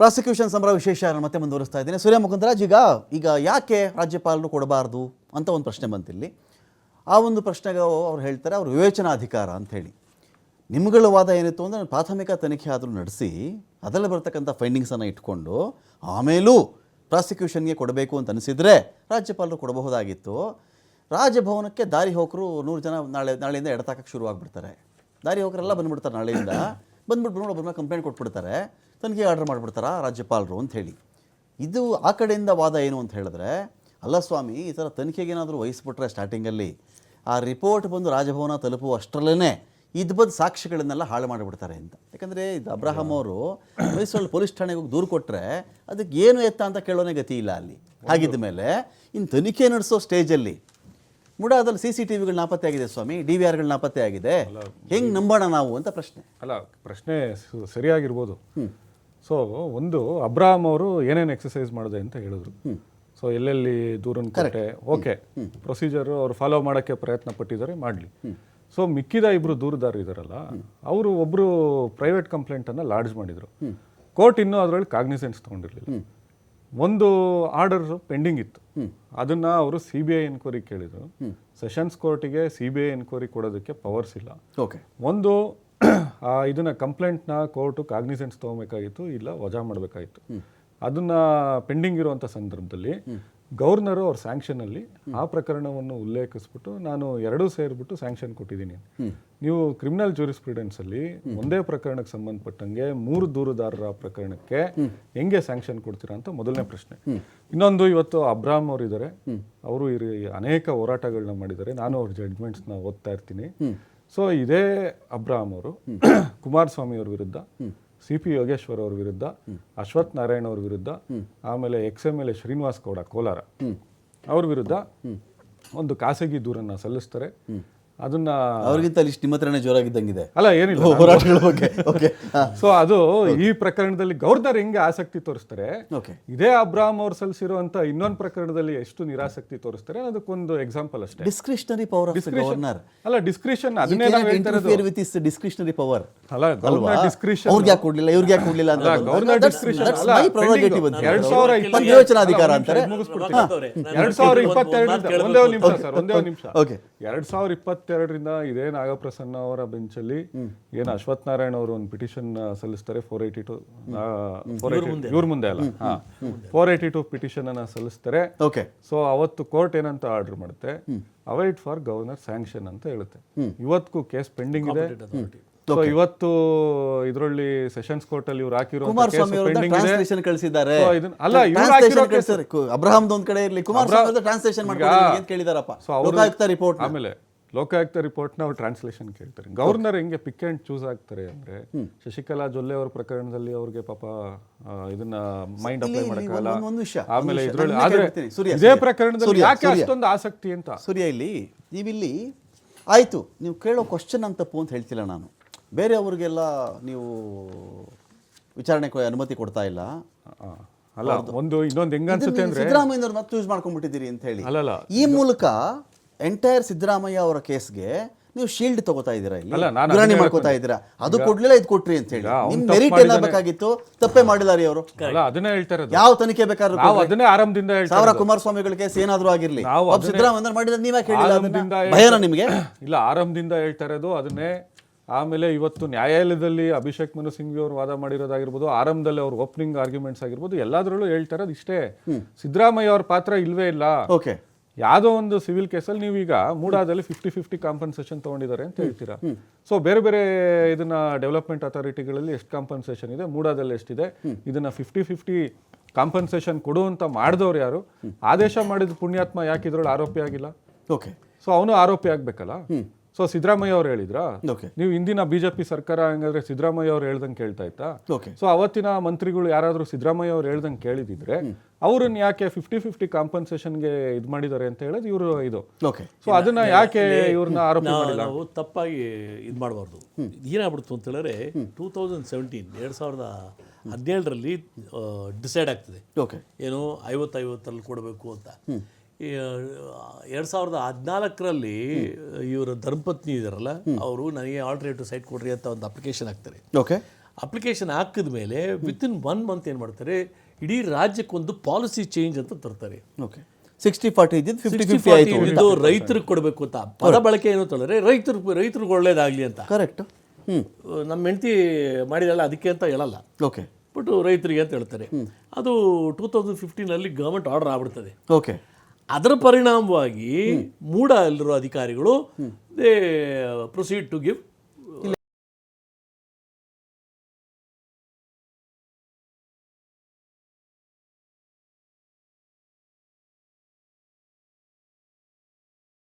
Prosecution ಸಂಬಳ ವಿಶೇಷ ನಾನು ಮತ್ತೆ ಮುಂದುವರಿಸ್ತಾ ಇದ್ದೇನೆ. ಸೂರ್ಯ ಮುಕುಂದರಾಜ್ ಈಗ ಈಗ ಯಾಕೆ ರಾಜ್ಯಪಾಲರು ಕೊಡಬಾರ್ದು ಅಂತ ಒಂದು ಪ್ರಶ್ನೆ ಬಂತಿಲ್ಲಿ ಆ ಒಂದು ಪ್ರಶ್ನೆಗೆ ಅವ್ರು ಹೇಳ್ತಾರೆ, ಅವ್ರ ವಿವೇಚನಾಧಿಕಾರ ಅಂತ ಹೇಳಿ. ನಿಮ್ಗಳ ವಾದ ಏನಿತ್ತು ಅಂದರೆ ಪ್ರಾಥಮಿಕ ತನಿಖೆ ಆದರೂ ನಡೆಸಿ, ಅದರಲ್ಲಿ ಬರ್ತಕ್ಕಂಥ ಫೈಂಡಿಂಗ್ಸನ್ನು ಇಟ್ಕೊಂಡು, ಆಮೇಲೂ ಪ್ರಾಸಿಕ್ಯೂಷನ್ಗೆ ಕೊಡಬೇಕು ಅಂತ ಅನಿಸಿದರೆ ರಾಜ್ಯಪಾಲರು ಕೊಡಬಹುದಾಗಿತ್ತು. ರಾಜಭವನಕ್ಕೆ ದಾರಿ ಹೋಕರು ನೂರು ಜನ ನಾಳೆ, ನಾಳೆಯಿಂದ ಎಡತಾಕಕ್ಕೆ ಶುರು ಆಗ್ಬಿಡ್ತಾರೆ ದಾರಿ ಹೋಕರೆಲ್ಲ ಬಂದ್ಬಿಡ್ತಾರೆ ನಾಳೆಯಿಂದ. ಬಂದ್ಬಿಟ್ಟು ಒಬ್ಬರ ಮೇಲೆ ಕಂಪ್ಲೇಂಟ್ ಕೊಟ್ಬಿಡ್ತಾರೆ. ತನಿಖೆ ಆರ್ಡರ್ ಮಾಡಿಬಿಡ್ತಾರಾ ರಾಜ್ಯಪಾಲರು ಅಂತ ಹೇಳಿ. ಇದು ಆ ಕಡೆಯಿಂದ ವಾದ ಏನು ಅಂತ ಹೇಳಿದ್ರೆ ಅಲ್ಲ ಸ್ವಾಮಿ ಈ ಥರ ತನಿಖೆಗೆ ಏನಾದರೂ ವಹಿಸ್ಬಿಟ್ರೆ ಸ್ಟಾರ್ಟಿಂಗಲ್ಲಿ ಆ ರಿಪೋರ್ಟ್ ಬಂದು ರಾಜಭವನ ತಲುಪುವ ಅಷ್ಟರಲ್ಲೇ ಇದು ಬಂದು ಸಾಕ್ಷಿಗಳನ್ನೆಲ್ಲ ಹಾಳು ಮಾಡಿಬಿಡ್ತಾರೆ ಅಂತ. ಯಾಕಂದರೆ ಇದು ಅಬ್ರಾಹಂ ಅವರು ಮೈಸೂರಲ್ಲಿ ಪೊಲೀಸ್ ಠಾಣೆಗೆ ಹೋಗಿ ದೂರು ಕೊಟ್ಟರೆ ಅದಕ್ಕೆ ಏನು ಎತ್ತ ಅಂತ ಕೇಳೋನೇ ಗತಿ ಇಲ್ಲ ಅಲ್ಲಿ. ಹಾಗಿದ್ದ ಮೇಲೆ ಇನ್ನು ತನಿಖೆ ನಡೆಸೋ ಸ್ಟೇಜಲ್ಲಿ ಮುಡಾದಲ್ಲಿ ಸಿ ಸಿ ಟಿ ವಿಗಳು ನಾಪತ್ತೆ ಆಗಿದೆ ಸ್ವಾಮಿ ಡಿ ವಿ ಆರ್ಗಳು ನಾಪತ್ತೆ ಆಗಿದೆ ಹೆಂಗೆ ನಂಬೋಣ ನಾವು ಅಂತ ಪ್ರಶ್ನೆ. ಅಲ್ಲ ಪ್ರಶ್ನೆ ಸರಿಯಾಗಿರ್ಬೋದು. ಸೊ ಒಂದು ಅಬ್ರಾಹಂ ಅವರು ಏನೇನು ಎಕ್ಸಸೈಸ್ ಮಾಡಿದೆ ಅಂತ ಹೇಳಿದ್ರು. ಸೊ ಎಲ್ಲೆಲ್ಲಿ ದೂರನ್ ಕೊಟ್ಟೆ? ಓಕೆ ಪ್ರೊಸೀಜರ್ ಅವ್ರು ಫಾಲೋ ಮಾಡೋಕ್ಕೆ ಪ್ರಯತ್ನ ಪಟ್ಟಿದ್ದಾರೆ ಮಾಡಲಿ. ಸೊ ಮಿಕ್ಕಿದ ಇಬ್ಬರು ದೂರದಾರರು ಇದಾರಲ್ಲ ಅವರು ಒಬ್ಬರು ಪ್ರೈವೇಟ್ ಕಂಪ್ಲೇಂಟನ್ನು ಲಾಡ್ಜ್ ಮಾಡಿದರು. ಕೋರ್ಟ್ ಇನ್ನೂ ಅದರಲ್ಲಿ ಕಾಗ್ನಿಸೆನ್ಸ್ ತಗೊಂಡಿರ್ಲಿಲ್ಲ. ಒಂದು ಆರ್ಡರ್ ಪೆಂಡಿಂಗ್ ಇತ್ತು. ಅದನ್ನ ಅವರು ಸಿ ಬಿ ಐ ಎನ್ಕ್ವೈರಿ ಕೇಳಿದ್ರು. ಸೆಷನ್ಸ್ ಕೋರ್ಟಿಗೆ ಸಿ ಬಿ ಐ ಎನ್ಕ್ವೈರಿ ಕೊಡೋದಕ್ಕೆ ಪವರ್ಸ್ ಇಲ್ಲ. ಓಕೆ ಒಂದು ಇದನ್ನು ಕಂಪ್ಲೇಂಟ್ನ ಕೋರ್ಟು ಕಾಗ್ನಿಸೆನ್ಸ್ ತಗೋಬೇಕಾಗಿತ್ತು ಇಲ್ಲ ವಜಾ ಮಾಡಬೇಕಾಗಿತ್ತು. ಅದನ್ನ ಪೆಂಡಿಂಗ್ ಇರುವಂತ ಸಂದರ್ಭದಲ್ಲಿ ಗವರ್ನರು ಅವ್ರ ಸ್ಯಾಂಕ್ಷನ್ ಅಲ್ಲಿ ಆ ಪ್ರಕರಣವನ್ನು ಉಲ್ಲೇಖಿಸ್ಬಿಟ್ಟು ನಾನು ಎರಡೂ ಸೇರಿಬಿಟ್ಟು ಸ್ಯಾಂಕ್ಷನ್ ಕೊಟ್ಟಿದ್ದೀನಿ. ನೀವು ಕ್ರಿಮಿನಲ್ ಅಲ್ಲಿ ಒಂದೇ ಪ್ರಕರಣಕ್ಕೆ ಸಂಬಂಧಪಟ್ಟಂಗೆ ಮೂರು ದೂರುದಾರರ ಪ್ರಕರಣಕ್ಕೆ ಹೆಂಗೆ ಸ್ಯಾಂಕ್ಷನ್ ಕೊಡ್ತೀರಾ ಅಂತ ಮೊದಲನೇ ಪ್ರಶ್ನೆ. ಇನ್ನೊಂದು ಇವತ್ತು ಅಬ್ರಾಮ್ ಅವರು ಇದ್ದಾರೆ ಅವರು ಅನೇಕ ಹೋರಾಟಗಳನ್ನ ಮಾಡಿದ್ದಾರೆ. ನಾನು ಅವ್ರ ಜಡ್ಜ್ಮೆಂಟ್ಸ್ನ ಓದ್ತಾ ಇರ್ತೀನಿ. ಸೊ ಇದೇ ಅಬ್ರಾಹಂ ಅವರು ಕುಮಾರಸ್ವಾಮಿ ಅವ್ರ ವಿರುದ್ಧ ಸಿ ಪಿ ಯೋಗೇಶ್ವರ್ ಅವ್ರ ವಿರುದ್ಧ ಅಶ್ವಥ್ ನಾರಾಯಣ ಅವ್ರ ವಿರುದ್ಧ ಆಮೇಲೆ ex M L A Srinivas Gowda Kolar. ಅವ್ರ ವಿರುದ್ಧ ಒಂದು ಖಾಸಗಿ ದೂರನ್ನ ಸಲ್ಲಿಸ್ತಾರೆ. ಅದನ್ನ ಅವ್ರಿಗಿಂತ ಇಷ್ಟು ನಿಮ್ಮ ಹತ್ರನೇ ಜೋರಾಗಿದ್ದಂಗಿದೆ. ಅಲ್ಲ ಏನಿಲ್ಲ. ಹೋರಾಟಗಳ ಬಗ್ಗೆ ಓಕೆ. ಸೊ ಅದು ಈ ಪ್ರಕರಣದಲ್ಲಿ ಗೌರ್ನರ್ ಹೆಂಗೆ ಆಸಕ್ತಿ ತೋರಿಸ್ತಾರೆ? ಓಕೆ. ಇದೇ ಅಬ್ರಾಹಂ ಅವ್ರು ಸಲ್ಲಿಸಿರುವಂತ ಇನ್ನೊಂದು ಪ್ರಕರಣದಲ್ಲಿ ಎಷ್ಟು ನಿರಾಸಕ್ತಿ ತೋರಿಸ್ತಾರೆ? ಅದಕ್ಕೊಂದು ಎಕ್ಸಾಂಪಲ್ ಅಷ್ಟೇ. ಡಿಸ್ಕ್ರಿಷನರಿ ಪವರ್ ಗವರ್ನರ್ ಅಲ್ಲ ಡಿಸ್ಕ್ರಿಷನ್ ಅದನ್ನೇ ನಾವು ಹೇಳ್ತಾರೆ ವಿತ್ ಇಸ್ ಡಿಸ್ಕ್ರಿಷನರಿ ಪವರ್ ಅಲ್ಲ ಗೌರ್ನರ್ ಡಿಸ್ಕ್ರಿಷನ್ ಅವ್ರಿಗೆ ಯಾಕೆ ಕೊಡ್ಲಿಲ್ಲ? ಇವ್ರಿಗೆ ಯಾಕೆ ಕೊಡ್ಲಿಲ್ಲ ಅಂತ ಗೌರ್ನರ್ ಡಿಸ್ಕ್ರಿಷನ್ ಅಲ್ಲ ಮೈ prerogative ಅಂತ ಎರಡ್ ಹೇಳಿ. ಸಾವಿರ ತಮ್ಮ ವಿವೇಚನಾಧಿಕಾರ ಅಂತಾರೆ. ಎರಡ್ ಸಾವಿರ ಇಪ್ಪತ್ತೆರಡರಿಂದ ಒಂದೇ ಒಂದು ನಿಮಿಷ ಸರ್ ಒಂದೇ ಒಂದು ನಿಮಿಷ. ಎರಡ್ ಸಾವಿರ ಇಪ್ಪತ್ತೆರಡರಿಂದ ಇದೇ ನಾಗಪ್ರಸನ್ನ ಅವರ ಬೆಂಚಲ್ಲಿ ಏನು ಅಶ್ವಥ್ ನಾರಾಯಣ ಅವರು ಒಂದು petition ಸಲ್ಲಿಸ್ತಾರೆ four eighty two four eighty ಇವ್ರ ಮುಂದೆ ಅಲ್ಲ. ಫೋರ್ ಏಯ್ಟಿ ಟು ಪಿಟಿಷನ್ ಅನ್ನ ಸಲ್ಲಿಸ್ತಾರೆ. ಓಕೆ. ಸೊ ಅವತ್ತು ಕೋರ್ಟ್ ಏನಂತ ಆರ್ಡರ್ ಮಾಡುತ್ತೆ? ಅವೈಟ್ ಫಾರ್ ಗವರ್ನರ್ ಸ್ಯಾಂಕ್ಷನ್ ಅಂತ ಹೇಳುತ್ತೆ. ಇವತ್ತಿಗೂ ಕೇಸ್ ಪೆಂಡಿಂಗ್ ಇದೆ. ಸೊ ಇವತ್ತು ಇದರಲ್ಲಿ ಸೆಷನ್ಸ್ ಕೋರ್ಟ್ ಅಲ್ಲಿ ಇವ್ರು ಹಾಕಿರೋ ಟ್ರಾನ್ಸ್ಲೇಷನ್ ಕಳಿಸಿದ್ದಾರೆ. ಅಲ್ಲ, ಅಬ್ರಹಾಮ್ ಹಾಕಿರೋ ಕಳಿಸಿದ್ದಾರೆ. ಅಬ್ರಹಾಂ ಒಂದ್ ಕಡೆ ಇರಲಿ. ಕುಮಾರ್ ಅವರು ಟ್ರಾನ್ಸ್ಲೇಷನ್ ಮಾಡ್ಕೊಂಡು ಅಂತ ಕೇಳಿದಾರಪ್ಪ? ಸೊ ಅವರು ಲೋಕಾಯುಕ್ತ ರಿಪೋರ್ಟ್ ಆಮೇಲೆ ಲೋಕಾಯುಕ್ತ ರಿಪೋರ್ಟ್ನ ಅವ್ರು ಟ್ರಾನ್ಸ್ಲೇಷನ್ ಕೇಳ್ತಾರೆ. ಗವರ್ನರ್ ಹೆಂಗೆ ಪಿಕ್ ಅಂಡ್ ಚೂಸ್ ಆಗ್ತಾರೆ ಅಂದ್ರೆ ಶಶಿಕಲಾ ಜೊಲ್ಲೆ ಅವ್ರ ಪ್ರಕರಣದಲ್ಲಿ ಅವ್ರಿಗೆ ಪಾಪ ಇದನ್ನ ಮೈಂಡ್ ಅಪ್ಲೈ ವಿಷಯ, ಆಮೇಲೆ ಇದರಲ್ಲಿ. ಆದ್ರೆ. ಇದೇ ಪ್ರಕರಣದಲ್ಲಿ ಯಾಕೆ ಅಷ್ಟೊಂದು ಆಸಕ್ತಿ ಅಂತ? ಸೂರ್ಯ ಇಲ್ಲಿ ನೀವಿಲ್ಲಿ ಆಯ್ತು ನೀವು ಕೇಳೋ ಕ್ವಶನ್ ಅಂತ ತಪ್ಪು ಅಂತ ಹೇಳ್ತಿಲ್ಲ ನಾನು. ಬೇರೆ ಅವ್ರಿಗೆಲ್ಲ ನೀವು ವಿಚಾರಣೆ ಅನುಮತಿ ಕೊಡ್ತಾ ಇಲ್ಲ. ಅಲ್ಲ ಒಂದು ಇನ್ನೊಂದು ಹೆಂಗ ಅನ್ಸುತ್ತೆ ಅಂದ್ರೆ ಸಿದ್ದರಾಮಯ್ಯವ್ರು ಮತ್ತೆ ಯೂಸ್ ಮಾಡ್ಕೊಂಡ್ಬಿಟ್ಟಿದ್ದೀರಿ ಅಂತ ಹೇಳಿ. ಈ ಮೂಲಕ ಎಂಟೈರ್ ಸಿದ್ದರಾಮಯ್ಯ ಅವರ ಕೇಸ್ಗೆ ನೀವು ಶೀಲ್ಡ್ ತಗೋತಾ ಇದ್ದೀರಾ ಇಲ್ಲಿ? ಗುರಾಣಿ ಮಾಡ್ಕೋತಾ ಇದ್ದೀರಾ? ಅದು ಕೊಡ್ಲಿಲ್ಲ ಇದು ಕೊಟ್ರಿ ಅಂತ ಹೇಳಿ. ನಿಮ್ ಮೆರಿಟ್ ಏನಾಗಬೇಕಾಗಿತ್ತು? ತಪ್ಪೇ ಮಾಡಿದಾರಿ ಅವರು ಅಲ್ಲ ಅದನ್ನೇ ಹೇಳ್ತಾರೆ ಯಾವ ತನಿಖೆ ಬೇಕಾದ್ರೂ ನಾವು ಅದನ್ನೇ ಆರಂಭದಿಂದ ಹೇಳ್ತಾ ಸಾವಿರ ಇರೋದು. ಕುಮಾರಸ್ವಾಮಿಗಳ ಕೇಸ್ ಏನಾದ್ರೂ ಆಗಿರ್ಲಿ. ಸಿದ್ದರಾಮಯ್ಯ ಮಾಡಿದ್ರೆ ನೀವೇ ಕೇಳಿಲ್ಲ? ಹೇಳ್ತಾ- ನಿಮಗೆ? ಇಲ್ಲ ಆರಂಭದಿಂದ ಹೇಳ್ತಾ ಇರೋದು ಅದನ್ನೇ. ಆಮೇಲೆ ಇವತ್ತು ನ್ಯಾಯಾಲಯದಲ್ಲಿ ಅಭಿಷೇಕ್ ಮನು ಸಿಂಘ್ವಿ ಅವರು ವಾದ ಮಾಡಿರೋದಾಗಿರ್ಬೋದು ಆರಂಭದಲ್ಲಿ ಅವ್ರ ಓಪನಿಂಗ್ ಆರ್ಗ್ಯುಮೆಂಟ್ಸ್ ಆಗಿರ್ಬೋದು ಎಲ್ಲಾದ್ರಲ್ಲೂ ಹೇಳ್ತಾರೆ ಇರೋದು ಇಷ್ಟೇ. ಸಿದ್ದರಾಮಯ್ಯ ಅವ್ರ ಪಾತ್ರ ಇಲ್ವೇ ಇಲ್ಲ. ಓಕೆ ಯಾವುದೋ ಒಂದು ಸಿವಿಲ್ ಕೇಸಲ್ಲಿ ನೀವು ಈಗ ಮೂಡಾದಲ್ಲಿ ಫಿಫ್ಟಿ ಫಿಫ್ಟಿ ಕಾಂಪನ್ಸೇಷನ್ ತೊಗೊಂಡಿದ್ದಾರೆ ಅಂತ ಹೇಳ್ತೀರಾ? ಸೊ ಬೇರೆ ಬೇರೆ ಇದನ್ನ ಡೆವಲಪ್ಮೆಂಟ್ ಅಥಾರಿಟಿಗಳಲ್ಲಿ ಎಷ್ಟು ಕಾಂಪನ್ಸೇಷನ್ ಇದೆ? ಮೂಡಾದಲ್ಲಿ ಎಷ್ಟಿದೆ? ಇದನ್ನ ಫಿಫ್ಟಿ ಫಿಫ್ಟಿ ಕಾಂಪನ್ಸೇಷನ್ ಕೊಡುವಂತ ಮಾಡಿದವ್ರು ಯಾರು? ಆದೇಶ ಮಾಡಿದ ಪುಣ್ಯಾತ್ಮ ಯಾಕೆ ಇದ್ರೊಳಗೆ ಆರೋಪಿ ಆಗಿಲ್ಲ? ಓಕೆ ಸೊ ಅವನು ಆರೋಪಿ ಆಗ್ಬೇಕಲ್ಲ? ಸೊ ಸಿದ್ದರಾಮಯ್ಯ ಅವ್ರು ಹೇಳಿದ್ರಾ? ಓಕೆ ನೀವು ಇಂದಿನ ಬಿಜೆಪಿ ಸರ್ಕಾರ ಹಂಗಾದ್ರೆ ಸಿದ್ದರಾಮಯ್ಯ ಅವ್ರು ಹೇಳ್ದಂಗೆ ಕೇಳ್ತಾ ಇತ್ತಾ? ಓಕೆ ಸೊ ಅವತ್ತಿನ ಮಂತ್ರಿಗಳು ಯಾರಾದರೂ ಸಿದ್ದರಾಮಯ್ಯ ಅವ್ರು ಹೇಳ್ದಂಗೆ ಕೇಳಿದಿದ್ರೆ ಅವ್ರನ್ನ ಯಾಕೆ ಫಿಫ್ಟಿ ಫಿಫ್ಟಿ ಕಾಂಪನ್ಸೇಷನ್ಗೆ ಇದು ಮಾಡಿದ್ದಾರೆ ಅಂತ ಹೇಳೋದು ಇವರು ಇದು. ಓಕೆ ಸೊ ಅದನ್ನ ಯಾಕೆ ಇವ್ರನ್ನ ಆರೋಪ ನಾವು ಮಾಡಿಲ್ಲ? ನಾವು ತಪ್ಪಾಗಿ ಇದು ಮಾಡಬಾರ್ದು. ಏನಾಗ್ಬಿಡ್ತು ಅಂತ ಹೇಳಿದ್ರೆ ಟೂ ತೌಸಂಡ್ ಸೆವೆಂಟೀನ್ ಎರಡು ಸಾವಿರದ ಹದಿನೇಳರಲ್ಲಿ ಡಿಸೈಡ್ ಆಗ್ತದೆ. ಓಕೆ ಏನು ಐವತ್ತೈವತ್ತಲ್ಲಿ ಕೊಡಬೇಕು ಅಂತ. ಎರಡು ಸಾವಿರದ ಹದಿನಾಲ್ಕರಲ್ಲಿ ಇವರ ಧರ್ಮಪತ್ನಿ ಇದಾರಲ್ಲ ಅವರು ನನಗೆ ಆಲ್ಟರ್ನೇಟಿವ್ ಸೈಟ್ ಕೊಡ್ರಿ ಅಂತ ಒಂದು ಅಪ್ಲಿಕೇಶನ್ ಹಾಕ್ತಾರೆ. ಓಕೆ. ಅಪ್ಲಿಕೇಶನ್ ಹಾಕಿದ ಮೇಲೆ ವಿತಿನ್ ಒನ್ ಮಂತ್ ಏನು ಮಾಡ್ತಾರೆ ಇಡೀ ರಾಜ್ಯಕ್ಕೊಂದು ಪಾಲಿಸಿ ಚೇಂಜ್ ಅಂತ ತರ್ತಾರೆ. ಓಕೆ. ಸಿಕ್ಸ್ಟಿ ಫಾರ್ಟಿ ಇದ್ದಿದ್ದು ಫಿಫ್ಟಿ 60, ಫಿಫ್ಟಿ 40 ಆಯಿತು ರೈತರಿಗೆ ಕೊಡಬೇಕು ಅಂತ. ಪದ ಬಳಕೆ ಏನು ತೊಳೆದ್ರೆ ರೈತರು ರೈತರಿಗೆ ಒಳ್ಳೇದಾಗ್ಲಿ ಅಂತ. ಕರೆಕ್ಟ್ ಹ್ಞೂ ನಮ್ಮ ಹೆಂಡತಿ ಮಾಡಿದಲ್ಲ ಅದಕ್ಕೆ ಅಂತ ಹೇಳಲ್ಲ. ಓಕೆ. ಬಟ್ ರೈತರಿಗೆ ಅಂತ ಹೇಳ್ತಾರೆ. ಅದು ಟೂ ತೌಸಂಡ್ ಫಿಫ್ಟೀನಲ್ಲಿ ಗವರ್ಮೆಂಟ್ ಆರ್ಡರ್ ಆಗ್ಬಿಡ್ತದೆ. ಓಕೆ. ಅದರ ಪರಿಣಾಮವಾಗಿ ಮೂಡ ಅಲ್ಲಿರೋ ಅಧಿಕಾರಿಗಳು ದೇ ಪ್ರೊಸೀಡ್ ಟು ಗಿವ್